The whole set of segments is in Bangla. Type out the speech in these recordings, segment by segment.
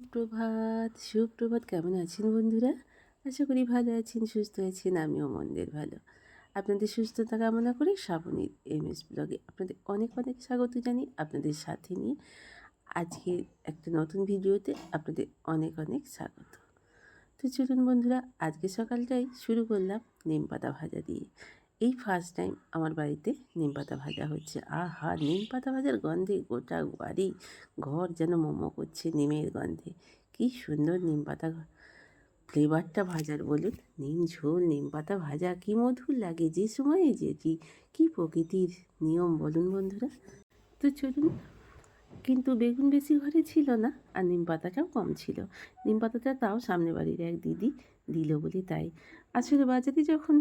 সুপ্রভাত সুপ্রভাত। কেমন আছেন বন্ধুরা? আশা করি ভালো আছেন, সুস্থ আছেন, আমিও মন্দের ভালো। আপনাদের সুস্থতা কামনা করে শ্রাবণীর এম এস ব্লগে আপনাদের অনেক অনেক স্বাগত জানি আপনাদের সাথে নিয়ে আজকে একটা নতুন ভিডিওতে আপনাদের অনেক অনেক স্বাগত। তো চলুন বন্ধুরা, আজকে সকালটাই শুরু করলাম নিম পাতা ভাজা দিয়ে। এই ফার্স্ট টাইম আমার বাড়িতে নিম পাতা ভাজা হচ্ছে। আহা, নিম পাতা ভাজার গন্ধে গোটা বাড়ি, ঘর যেন মোমো করছে নিমের গন্ধে। কি সুন্দর নিম পাতা ফ্লেভারটা ভাজার, বলুন। নিম ঝোল, নিম পাতা ভাজা, কি মধুর লাগে যে সময়ে যেটি কি প্রকৃতির নিয়ম বলুন বন্ধুরা। তো চলুন, কিন্তু বেগুন বেশি ঘরে ছিল না, আর নিম পাতাটাও কম ছিল। নিম পাতাটা তাও সামনে বাড়ির এক দিদি দিল বলে তাই। আসলে বাজারে যখন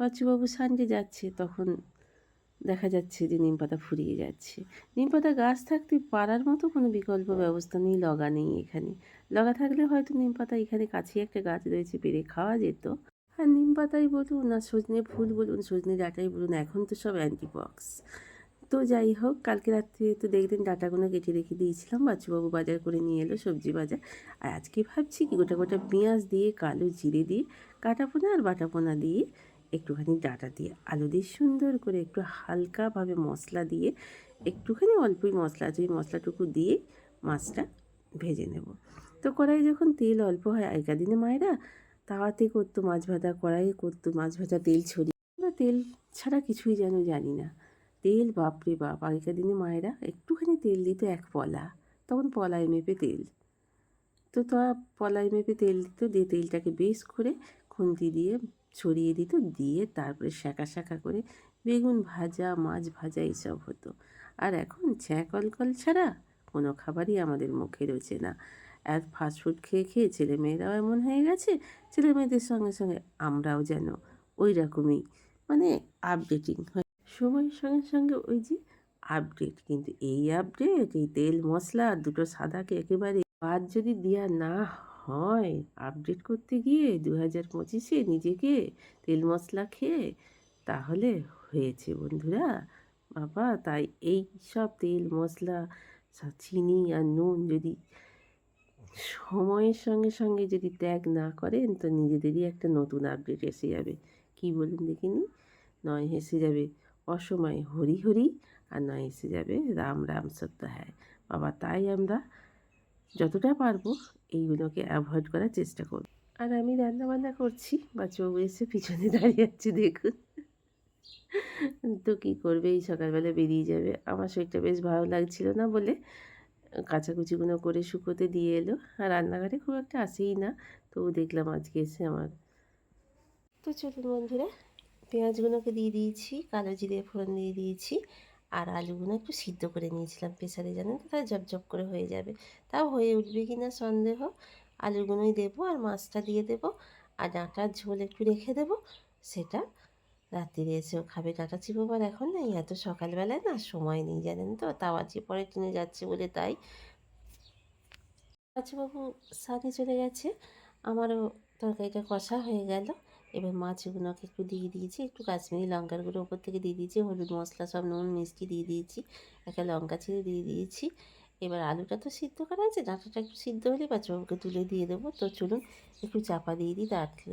বাচ্চুবাবু সানডে যাচ্ছে, তখন দেখা যাচ্ছে যে নিম পাতা ফুরিয়ে যাচ্ছে। নিম পাতা গাছ থাকতে পারার মতো কোনো বিকল্প ব্যবস্থা নেই, লগা নেই এখানে। লগা থাকলে হয়তো নিম পাতা এখানে কাছে একটা গাছ রয়েছে, পেরে খাওয়া যেত। আর নিম পাতাই বলুন না, সজনে ফুল বলুন, সজনে ডাঁটাই বলুন, এখন তো সব অ্যান্টিবক্স। তো যাই হোক, কালকে রাত্রে তো দেখলেন ডাটাগুলো কেটে রেখে দিয়েছিলাম বাচ্চুবাবু বাজার করে নিয়ে এলো সবজি বাজার। আর আজকে ভাবছি কি, গোটা গোটা পেঁয়াজ দিয়ে, কালো জিরে দিয়ে, কাটাপোনা আর বাটাপোনা দিয়ে একটুখানি ডাটা দিয়ে আলু দিয়ে সুন্দর করে একটু হালকাভাবে মশলা দিয়ে একটুখানি অল্পই মশলা আছে, ওই মশলাটুকু দিয়ে মাছটা ভেজে নেব। তো কড়াই যখন তেল অল্প হয়, আগেকার দিনে মায়েরা তাওয়াতে করতো মাছ ভাজা, কড়াইয়ে করতো মাছ ভাজা, তেল ছড়িয়ে আমরা তেল ছাড়া কিছুই যেন জানি না। তেল বাপরে বাপ, আগেকার দিনে মায়েরা একটুখানি তেল দিত এক পলা, তখন পলায় মেপে তেল। তো তা পলায় মেপে তেল দিত, দিয়ে তেলটাকে বেশ করে খুন্তি দিয়ে ছড়িয়ে দিত, দিয়ে তারপরে শাঁকা শাঁকা করে বেগুন ভাজা, মাছ ভাজা এইসব হতো। আর এখন ছ্যাঁ কলকল ছাড়া কোনো খাবারই আমাদের মুখে রয়েছে না। এক ফাস্টফুড খেয়ে খেয়ে ছেলেমেয়েরাও এমন হয়ে গেছে ছেলে মেয়েদের সঙ্গে সঙ্গে আমরাও যেন ওই রকমই মানে আপডেটিং হয় সময়ের সঙ্গে সঙ্গে ওই যে আপডেট কিন্তু এই আপডেট এই তেল মশলা দুটো সাদাকে একেবারে বাদ যদি দেওয়া না হয়। আপডেট করতে গিয়ে দু হাজার পঁচিশে নিজেকে তেল মশলা খেয়ে তাহলে হয়েছে বন্ধুরা। বাবা, তাই এই সব তেল মশলা চিনি আর নুন যদি সময়ের সঙ্গে সঙ্গে যদি ত্যাগ না করেন, তো নিজেদেরই একটা নতুন আপডেট এসে যাবে। কি বলুন দেখিনি নয় হেসে যাবে অসময়ে হরি হরি আর নয় এসে যাবে রাম রাম সত্য হ্যায়। বাবা, তাই আমরা যতটা পারব এইগুলোকে অ্যাভয়েড করার চেষ্টা করব। আর আমি রান্না বান্না করছি বাচ্চাবাবু এসে পিছনে দাঁড়িয়ে আছে, দেখুন। তো কী করবে, এই সকালবেলা বেরিয়ে যাবে। আমার শরীরটা বেশ ভালো লাগছিল না বলে কাচাকুচিগুলো করে শুকোতে দিয়ে এলো। আর রান্নাঘরে খুব একটা আসেই না তবু দেখলাম আজকে এসে আমার তো চলুন বন্ধুরা, পেঁয়াজগুলোকে দিয়ে দিয়েছি, কালো জিরে ফোড়ন দিয়ে দিয়েছি। আর আলুগুলো একটু সিদ্ধ করে নিয়েছিলাম প্রেসারে, জানেন তো? তাহলে ঝপঝপ করে হয়ে যাবে। তাও হয়ে উঠবে কি না সন্দেহ? আলুগুলোই দেবো আর মাছটা দিয়ে দেবো। আর ডাঁটার ঝোল একটু রেখে দেবো। সেটা রাত্রিরে এসেও খাবে ডাঁটা চিবোবার এখন নেই এত সকালবেলায় না সময় নেই, জানেন তো? তাও আজকে পরে ট্রেনে যাচ্ছে বলে তাই। বাবু, সানে চলে গেছে। আমারও তরকারিটা কষা হয়ে গেল। এবার মাছগুলোকে একটু দিয়ে দিয়েছি, একটু কাশ্মীরি লঙ্কার গুঁড়ো ওপর থেকে দিয়ে দিয়েছি, হলুদ মশলা সব নুন মিষ্টি দিয়ে দিয়েছি, একটা লঙ্কা ছিঁড়ে দিয়ে দিয়েছি। এবার আলুটা তো সিদ্ধ করা আছে, ডাঁটাটা একটু সিদ্ধ হলে বাচ্চাবাবুকে তুলে দিয়ে দেবো। তো চলুন একটু চাপা দিয়ে দিই তাড়াতাড়ি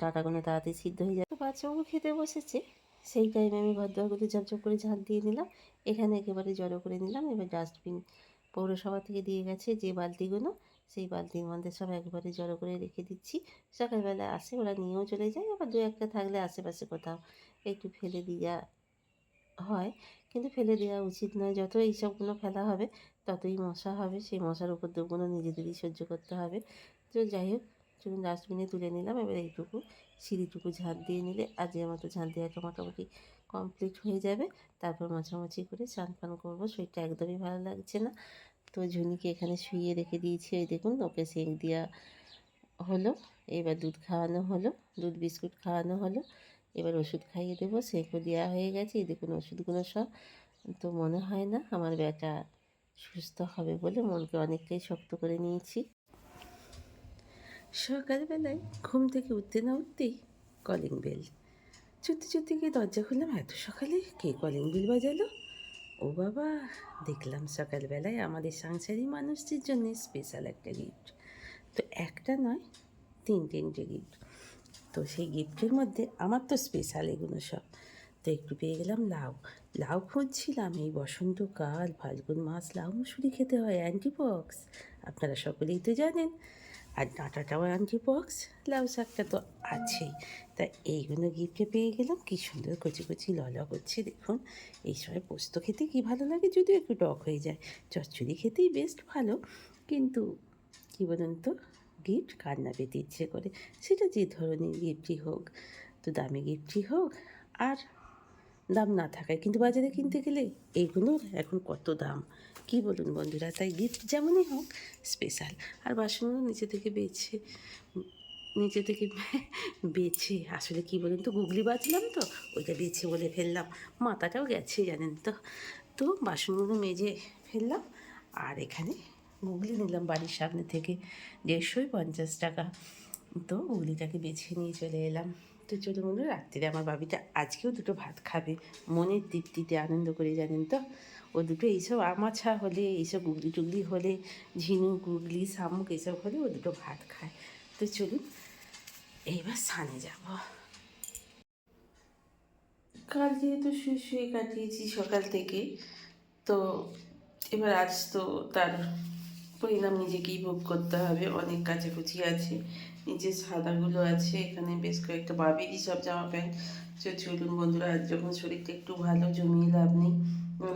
ডাঁটাগুলো তাড়াতাড়ি সিদ্ধ হয়ে যাবে। বাচ্চাবাবু খেতে বসেছে, সেই টাইমে আমি ঘরদোয়ারগুলো ঝপঝপ করে ঝাঁট দিয়ে নিলাম, এখানে একেবারে জড়ো করে নিলাম। এবার ডাস্টবিন পৌরসভা থেকে দিয়ে গেছে যে বালতিগুলো সেই বালতির মধ্যে সব একবারে জড়ো করে রেখে দিচ্ছি। সকালবেলা আসে, ওরা নিয়েও চলে যায়, আবার দু একটা থাকলে আশেপাশে কোথাও একটু ফেলে দেওয়া হয়। কিন্তু ফেলে দেওয়া উচিত নয়, যত এইসবগুলো ফেলা হবে, ততই মশা হবে। সেই মশার উপদ্রবগুলো নিজেদেরই সহ্য করতে হবে। তো যাই হোক, চলুন ডাস্টবিনে তুলে নিলাম, এবার এইটুকু সিঁড়িটুকু ঝাঁট দিয়ে নিলে আজকের মতো ঝাঁট দেওয়াটা মোটামুটি কমপ্লিট হয়ে যাবে। তারপর মাছামাছি করে স্নান ফান করব, শরীরটা একদমই ভালো লাগছে না। তো ঝুনিকে এখানে শুইয়ে রেখে দিয়েছি। ওই দেখুন, ওকে সেঁক দেওয়া হলো। এবার দুধ খাওয়ানো হলো, দুধ বিস্কুট খাওয়ানো হলো। এবার ওষুধ খাইয়ে দেবো সেঁকও দেওয়া হয়ে গেছে। এই দেখুন, ওষুধগুলো সব তো মনে হয় না, আমার বেটা সুস্থ হবে বলে মনকে অনেকটাই শক্ত করে নিয়েছি। সকালবেলায় ঘুম থেকে উঠতে না উঠতেই কলিং বেল চুতি চুতি গিয়ে দরজা খুললাম। এত সকালে কে কলিং বেল বাজালো? ও বাবা, দেখলাম সকালবেলায় আমাদের সাংসারিক মানুষদের জন্য স্পেশাল একটা গিফট তো একটা নয় তিন তিনটে গিফট তো সেই গিফটের মধ্যে আমার তো স্পেশাল এগুলো সব। তো একটু পেয়ে গেলাম লাউ। লাউ খুঁজছিলাম, এই বসন্তকাল, ফাল্গুন মাস, লাউ মুসুরি খেতে হয় অ্যান্টিপক্স আপনারা সকলেই তো জানেন। আর ডাঁটাটাও অ্যান্টিপক্স লাউ শাকটা তো আছেই। তা এইগুলো গিফটে পেয়ে গেলাম, কী সুন্দর কচি কচি ললা করছে দেখুন। এই সময় পোস্ত খেতে কী ভালো লাগে, যদিও একটু টক হয়ে যায়। চচ্চড়ি খেতেই বেস্ট ভালো, কিন্তু কী বলুন তো গিফট কান্না পেতে ইচ্ছে করে? সেটা যে ধরনের গিফটই হোক, তো দামি গিফটই হোক, আর দাম না থাকায় কিন্তু বাজারে কিনতে গেলে এইগুলোর এখন কত দাম? কি বলুন বন্ধুরা? তাই গিফট যেমনই হোক স্পেশাল আর বাসনগুলো নিচে থেকে বেছে নিচে থেকে বেছে। আসলে কি বলুন তো, গুগলি বাজলাম তো, ওইটা বেছে বলে ফেললাম। মাথাটাও গেছে, জানেন তো। তো বাসনগুলো মেজে ফেললাম, আর এখানে গুগলি নিলাম বাড়ির সামনে থেকে। দেড়শোই পঞ্চাশ টাকা। তো গুগলিটাকে বেছে নিয়ে চলে এলাম। তো চলে মনে রাত্রিরে আমার বাবিটা আজকেও দুটো ভাত খাবে। মনের তৃপ্তিতে আনন্দ করে জানেন তো? ও দুটো এইসব আমাছা হলে, এইসব গুগলি টুগলি হলে ঝিনুক গুগলি, শামুক এইসব হলে ও দুটো ভাত খায়। তো চলুন, এইবার সানে যাব। কাল যেহেতু শুয়ে শুয়ে কাটিয়েছি সকাল থেকে, তো এবার আজ তো তার পরিণাম নিজেকেই ভোগ করতে হবে, অনেক কাচাকুচি আছে। নিচে সাদাগুলো আছে, এখানে বেশ কয়েকটা বাবিরই সব জামা প্যান্ট। তো চলুন বন্ধুরা, আজ যখন শরীরটা একটু ভালো জমিয়ে লাভ নেই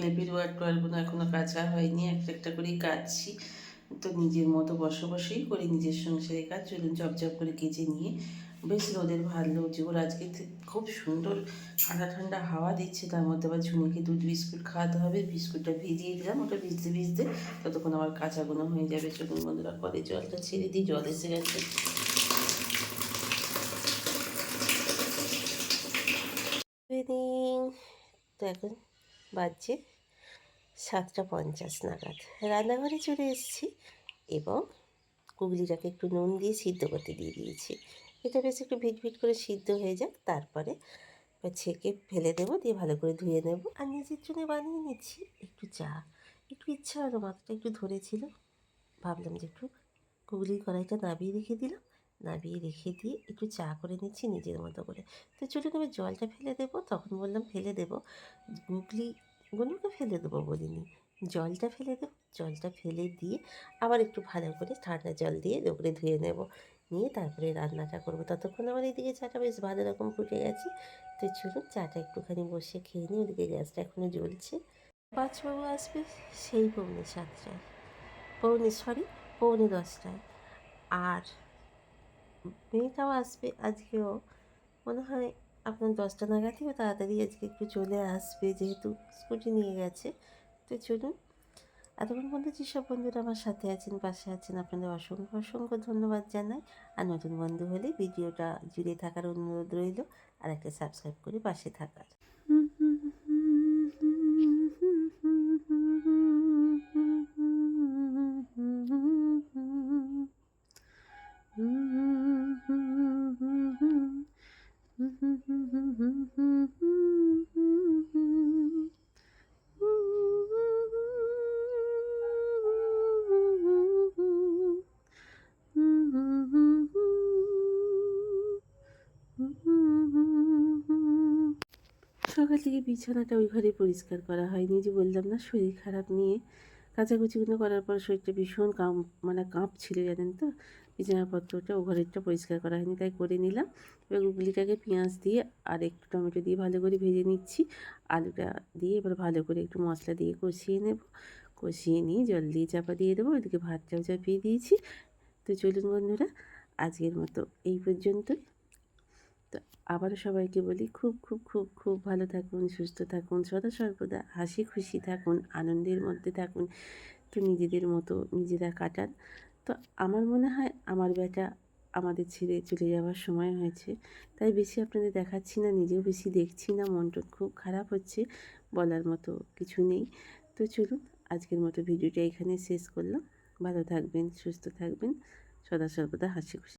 লেপির ওয়ার টোয়ারগুলো এখনও কাঁচা হয়নি, একটা একটা করেই কাটছি। তো নিজের মতো বসে বসেই করি, নিজের সংসারে কাজ। চলুন ঝপঝপ করে কেচে নিয়ে, বেশ রোদের ভালো জোর আজকে খুব সুন্দর ঠান্ডা ঠান্ডা হাওয়া দিচ্ছে, তার মধ্যে আবার ঝুনিকে দুধ, বিস্কুট খাওয়াতে হবে। বিস্কুটটা ভিজিয়ে দিলাম, ওটা ভিজতে ভিজতে ততক্ষণ আমার কাঁচাগুলো হয়ে যাবে। চলুন বন্ধুরা, পরে জলটা ছেড়ে দিই, জল এসে গেছে। তো এখন বাজছে সাতটা পঞ্চাশ নাগাদ। রান্নাঘরে চলে এসেছি এবং কুগলিটাকে একটু নুন দিয়ে সিদ্ধ করতে দিয়ে দিয়েছি। এটা বেশ একটু ভিট ভিট করে সিদ্ধ হয়ে যাক, তারপরে ছেঁকে ফেলে দেবো, দিয়ে ভালো করে ধুয়ে নেব। আর নিজের জন্য বানিয়ে নিচ্ছি একটু চা। একটু ইচ্ছা হলো, মাথাটা একটু ধরেছিল। ভাবলাম যে একটু কুগলির কড়াইটা নাবিয়ে রেখে দিলাম। নাবিয়ে রেখে দিয়ে একটু চা করে নিচ্ছি নিজের মতো করে। তো চলুন আমি জলটা ফেলে দেবো, তখন বললাম ফেলে দেবো। গুগলিগুলোকে ফেলে দেবো বলিনি, জলটা ফেলে দেবো। জলটা ফেলে দিয়ে আবার একটু ভালো করে ঠান্ডা জল দিয়ে ওগুলো ধুয়ে নেব। নিয়ে তারপরে রান্নাটা করব। ততক্ষণ আমার এইদিকে চাটা বেশ ভালো রকম ফুটে গেছে। তো চলুন চাটা একটুখানি বসে খেয়ে নিই, ওদিকে গ্যাসটা এখনও জ্বলছে। পাঁচবাবু আসবে, সেই পৌনে সাতটায়। পৌনে সরি পৌনে দশটায়। আর মেয়েটাও আসবে, আজকেও। মনে হয় আপনার দশটা নাগাদই ও তাড়াতাড়ি আজকে একটু চলে আসবে, যেহেতু স্কুটি নিয়ে গেছে। তো চলুন, এতক্ষণ পর্যন্ত যেসব বন্ধুরা আমার সাথে আছেন, পাশে আছেন, আপনাদের অসংখ্য অসংখ্য ধন্যবাদ জানাই। আর নতুন বন্ধু হলে ভিডিওটা জুড়ে থাকার অনুরোধ রইল আর একটা সাবস্ক্রাইব করে পাশে থাকার। সকাল থেকে বিছানাটা ওই পরিষ্কার করা হয়নি। যে বললাম না, শরীর খারাপ নিয়ে কাচাকুচিগুলো করার পর শরীরটা ভীষণ কাম মানে কাঁপছিল জানেন তো? বিছানাপত্রটা ও ঘরেরটা পরিষ্কার করা হয়নি, তাই করে নিলাম। এবার গুগলিটাকে পেঁয়াজ দিয়ে আর একটু টমেটো দিয়ে ভালো করে ভেজে নিচ্ছি। আলুটা দিয়ে এবার ভালো করে একটু মশলা দিয়ে কষিয়ে নেব। কষিয়ে নিয়ে জল দিয়ে চাপা দিয়ে দেবো ওইদিকে ভাতটাও চাপিয়ে দিয়েছি। তো চলুন বন্ধুরা, আজকের মতো এই পর্যন্তই। তো আবারও সবাইকে বলি খুব খুব খুব খুব ভালো থাকুন, সুস্থ থাকুন, সদা সর্বদা হাসি খুশি থাকুন, আনন্দের মধ্যে থাকুন, তো নিজেদের মতো নিজেরা কাটান। তো আমার মনে হয় আমার বেটা আমাদের ছেড়ে চলে যাওয়ার সময় হয়েছে, তাই বেশি আপনাদের দেখাচ্ছি না, নিজেও বেশি দেখছি না, মন টন খুব খারাপ হচ্ছে, বলার মতো কিছু নেই। তো চলুন আজকের মতো ভিডিওটা এখানে শেষ করলাম। ভালো থাকবেন, সুস্থ থাকবেন, সদা সর্বদা হাসি খুশি।